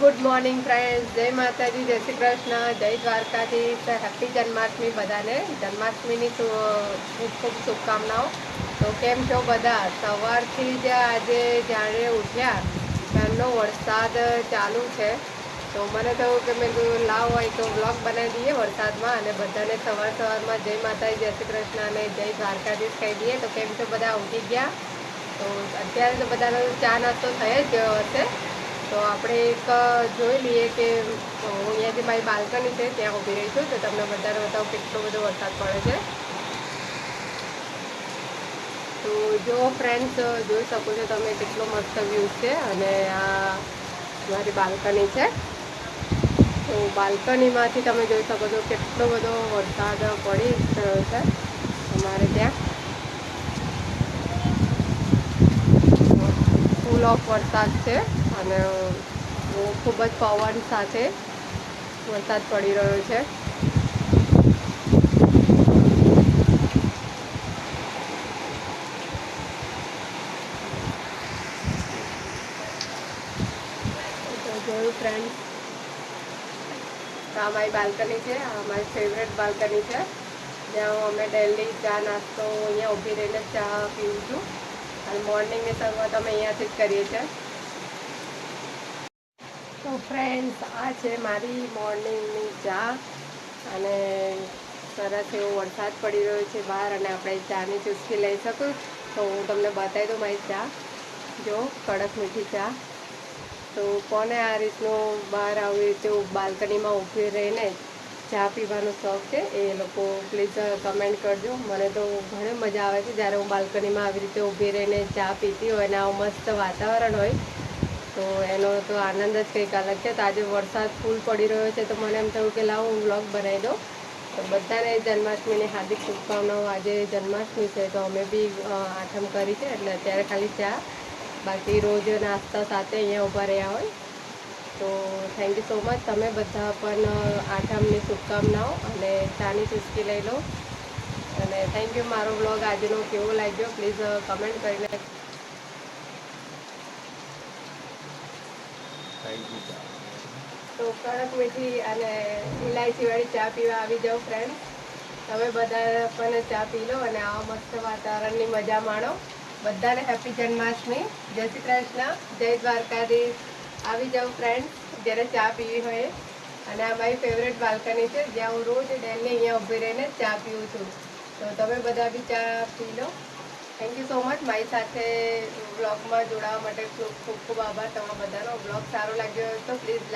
Good morning friends. જય માતાજી, જય શ્રી કૃષ્ણ. જય દ્વારકાધીશ. હેપી જન્માષ્ટમી બધાને. જન્માષ્ટમીની ખૂબ ખૂબ શુભકામનાઓ. તો કેમ છો બધા? સવારથી જ આજે જાણે ઉઠ્યા ત્યારનો વરસાદ ચાલુ છે. તો મને થયું કે મેં કીધું, લાવ હોય તો બ્લોગ બનાવી દઈએ વરસાદમાં અને બધાને સવાર સવારમાં જય માતાજી, જય શ્રી કૃષ્ણ અને જય દ્વારકાધીશ કહી દઈએ. તો કેમ છો બધા? ઉઠી ગયા? તો અત્યારે તો બધાનો ચા નાસ્તો થઈ જ ગયો હશે. તો આપણે એક જોઈ લઈએ કે હું અહીંયાથી મારી બાલ્કની છે, ત્યાં ઊભી રહી છું, તો તમને બધાને બતાવું કેટલો બધો વરસાદ પડે છે. તો જો ફ્રેન્ડ્સ જોઈ શકો છો તમે કેટલો મસ્ત વ્યૂ છે, અને આ મારી બાલ્કની છે. તો બાલ્કનીમાંથી તમે જોઈ શકો છો કેટલો બધો વરસાદ પડી રહ્યો છે અમારે ત્યાં. ફૂલ ઓફ વરસાદ છે. અને ખૂબ જ પવન સાથે વરસાદ પડી રહ્યો છે. જોયું ફ્રેન્ડ આ મારી બાલ્કની છે, આ મારી ફેવરેટ બાલ્કની છે. જ્યાં અમે ડેલી ચા, નાસ્તો, અહીંયા ઊભી રહીને ચા પીવું છું. અને મોર્નિંગની શરૂઆત અમે અહીંયાથી જ કરીએ છીએ. તો ફ્રેન્ડ્સ આ છે મારી મોર્નિંગની ચા. અને સરસ એવો વરસાદ પડી રહ્યો છે બહાર અને આપણે ચાની ચુસ્કી લઈ શકું. તો હું તમને બતાવી દઉં મારી ચા. જો, કડક મીઠી ચા. તો કોને આ રીતનું બહાર આવી રીતે બાલ્કનીમાં ઊભી રહીને ચા પીવાનો શોખ છે એ લોકો પ્લીઝ કમેન્ટ કરજો. મને તો ઘણી મજા આવે છે જ્યારે હું બાલ્કનીમાં આવી રીતે ઊભી રહીને ચા પીતી હોય અને આવું મસ્ત વાતાવરણ હોય. તો આનંદ જ કંઈક અલગ છે. તો આજે વરસાદ ફૂલ પડી રહ્યો છે, તો મને એમ થયું કે લાવો હું વ્લોગ બનાવી દઉં. તો બધાને જન્માષ્ટમીની હાર્દિક શુભકામનાઓ. આજે જન્માષ્ટમી છે, તો અમે બી આઠમ કરી છે, એટલે અત્યારે ખાલી ચા. બાકી રોજ નાસ્તા સાથે અહીંયા ઊભા રહ્યા હોય. તો થેન્ક યુ સો મચ તમે બધા પણ આઠમની શુભકામનાઓ અને ચાની ચુસ્કી લઈ લો. અને થેન્ક યુ મારો બ્લોગ આજનો કેવો લાગ્યો? પ્લીઝ કમેન્ટ કરીને તો કડક મીઠી અને ઇલાયચીવાળી ચા પીવા આવી જાઓ ફ્રેન્ડ તમે બધા પણ ચા પી લો અને આવા મસ્ત વાતાવરણની મજા માણો. બધાને હેપી જન્માષ્ટમી. જય શ્રી કૃષ્ણ. જય દ્વારકાધીશ. આવી જાઉં ફ્રેન્ડ જ્યારે ચા પીવી હોય. અને આ મારી ફેવરેટ બાલ્કની છે. જ્યાં હું રોજ ડેલી અહીંયા ઊભી રહીને ચા પીઉં છું. તો તમે બધા બી ચા પી લો. થેન્ક યુ સો મચ મારી સાથે બ્લોગમાં જોડાવા માટે ખૂબ ખૂબ ખૂબ આભાર. તમારા બધાનો બ્લોગ સારો લાગ્યો હોય તો પ્લીઝ